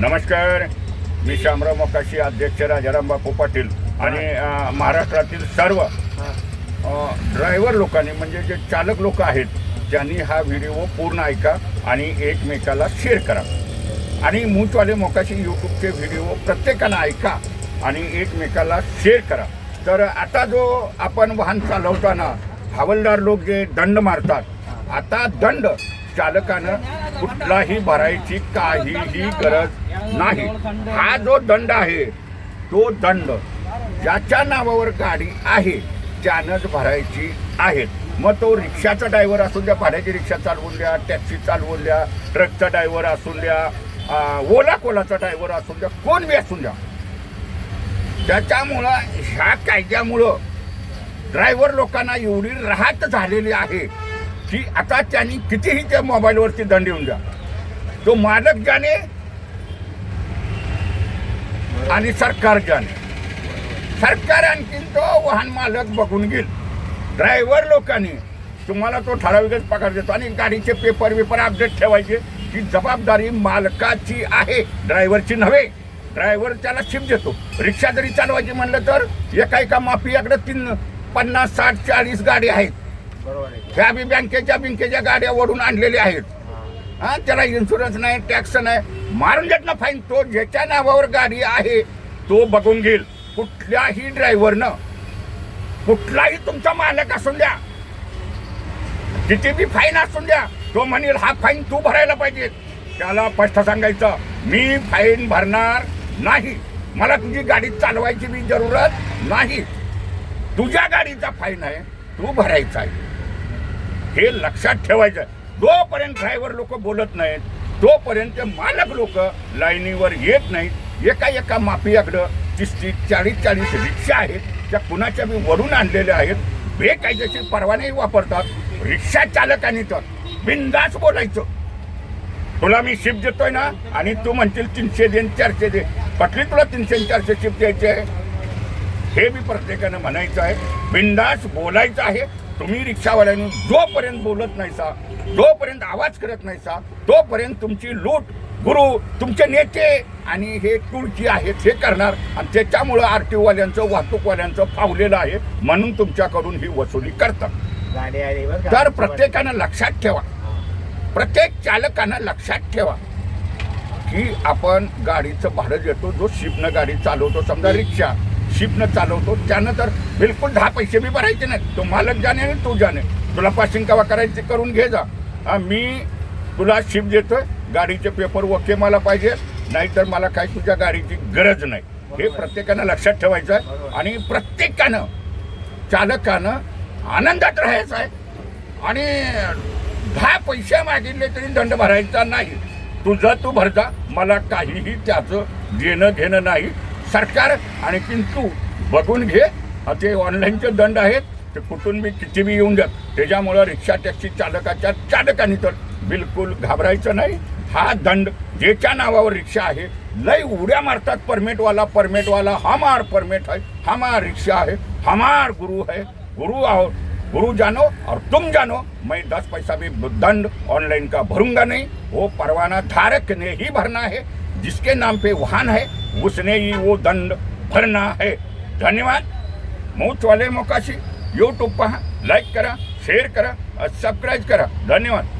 नमस्कार. मी शामराव मोकाशी अध्यक्ष राजाराम बापू पाटील आणि महाराष्ट्रातील सर्व ड्रायव्हर लोकांनी म्हणजे जे चालक लोक आहेत त्यांनी हा व्हिडिओ पूर्ण ऐका आणि एकमेकाला शेअर करा. आणि मूचवाले मोकाशी यूट्यूबचे व्हिडिओ प्रत्येकानं ऐका आणि एकमेकाला शेअर करा. तर आता जो आपण वाहन चालवताना हवालदार लोक जे दंड मारतात आता दंड चालकानं कुठलाही भरायची काहीही गरज नाही. हा जो दंड आहे तो दंड ज्याच्या नावावर गाडी आहे त्यानंच भरायची आहेत मग तो रिक्षाचा ड्रायव्हर असून द्या भाड्याची रिक्षा चालवून द्या टॅक्सी चालवून द्या ट्रकचा ड्रायव्हर असून द्या ओला कोलाचा ड्रायव्हर असून द्या कोण बी असून द्या. त्याच्यामुळं ह्या कायद्यामुळं ड्रायव्हर लोकांना एवढी राहत झालेली आहे. की आता त्यांनी कितीही त्या मोबाईलवरती दंड येऊन द्या. तो मालक जाणे आणि सरकार जाणे सरकार आणखीन तो वाहन मालक बघून घेईल. ड्रायव्हर लोकांनी तुम्हाला तो ठराविकच पगार देतो आणि गाडीचे पेपर वेपर अपडेट ठेवायचे ही जबाबदारी मालकाची आहे ड्रायव्हरची नव्हे. ड्रायव्हर त्याला शिप देतो. रिक्षा जरी चालवायची म्हणलं तर एका एका माफियाकडे तीन पन्नास साठ चाळीस गाडी आहेत. ह्या बी बँकेच्या बिंकेच्या गाड्या ओढून आणलेल्या आहेत. हा. त्याला इन्शुरन्स नाही टॅक्स नाही. मारून देत ना फाईन तो ज्याच्या नावावर गाडी आहे तो बघून घेईल. कुठल्याही ड्रायव्हरनं कुठलाही तुमचा मालक असून द्या. किती बी फाईन असून द्या. तो म्हणेल हा फाईन तू भरायला पाहिजे. त्याला स्पष्ट सांगायचं मी फाईन भरणार नाही. मला तुझी गाडी चालवायची बी जरूरत नाही. तुझ्या गाडीचा फाईन आहे. तू भरायचा आहे. हे लक्षात ठेवायचं. जोपर्यंत ड्रायव्हर लोक बोलत नाहीत तोपर्यंत मालक लोक लाईनीवर येत नाहीत. एका एका माफियाकडं तीस तीस चाळीस चाळीस रिक्षा आहेत. त्या कुणाच्या बी वरून आणलेल्या आहेत. बेकायदेशीर परवानेही वापरतात. रिक्षा चालकांनी तर बिंदास बोलायचं. तुला मी शिफ्ट देतोय ना? आणि तू म्हणतील तीनशे देन चारशे दे. पटली तुला तीनशे चारशे शिफ्ट द्यायची आहे? हे मी प्रत्येकानं म्हणायचं आहे. बिंदास बोलायचं आहे. तुम्ही रिक्षावाल्यांनी जोपर्यंत बोलत नाही सा जोपर्यंत आवाज करत नाही सा तोपर्यंत तुमची लूट गुरु तुमचे नेते आणि हे तुळची आहेत हे करणार. आणि त्याच्यामुळं आर टी ओवाल्यांचं वाहतूकवाल्यांचं फावलेलं आहे. म्हणून तुमच्याकडून ही वसुली करतात? तर प्रत्येकानं लक्षात ठेवा. प्रत्येक चालकानं लक्षात ठेवा की आपण गाडीचं भाडं देतो जो शिपनं गाडी चालवतो समजा रिक्षा. शिपनं चालवतो. त्यानं तर बिलकुल दहा पैसे बी भरायचे नाहीत. तो मालक जाणे आणि तू जाणे. तुला पासिंग कवा करायचे करून घे जा. मी तुला शिप देतोय. गाडीचे पेपर ओके मला पाहिजे. नाहीतर मला काही तुझ्या गाडीची गरज नाही. हे प्रत्येकानं लक्षात ठेवायचं आहे. आणि प्रत्येकानं चालकानं आनंदात राहायचं आहे. आणि दहा पैसे मागितले तरी दंड भरायचा नाही. तुझं तू भरता मला काहीही त्याचं देणं घेणं नाही. सरकार आणि तू बघून घे. ते ऑनलाईनचे दंड आहेत ते कुठून मी किती बी येऊन जात त्याच्यामुळं रिक्षा टॅक्सी चालकाच्या चालकांनी तर बिलकुल घाबरायचं नाही. हा दंड ज्याच्या नावावर रिक्षा आहे लय उड्या मारतात परमिटवाला. परमिटवाला हमार परमिट है हमार रिक्षा आहे. हमार गुरु है गुरु आओ गुरु जानो और तुम जानो. मैं दस पैसा भी दंड ऑनलाइन का भरूंगा नहीं. वो परवाना धारक ने ही भरना है जिसके नाम पे वाहन है उसने ही वो दंड भरना है। धन्यवाद। मूच वाले मोकाशी यूट्यूब पहा लाईक करा शेअर करा सबस्क्राईब करा। धन्यवाद।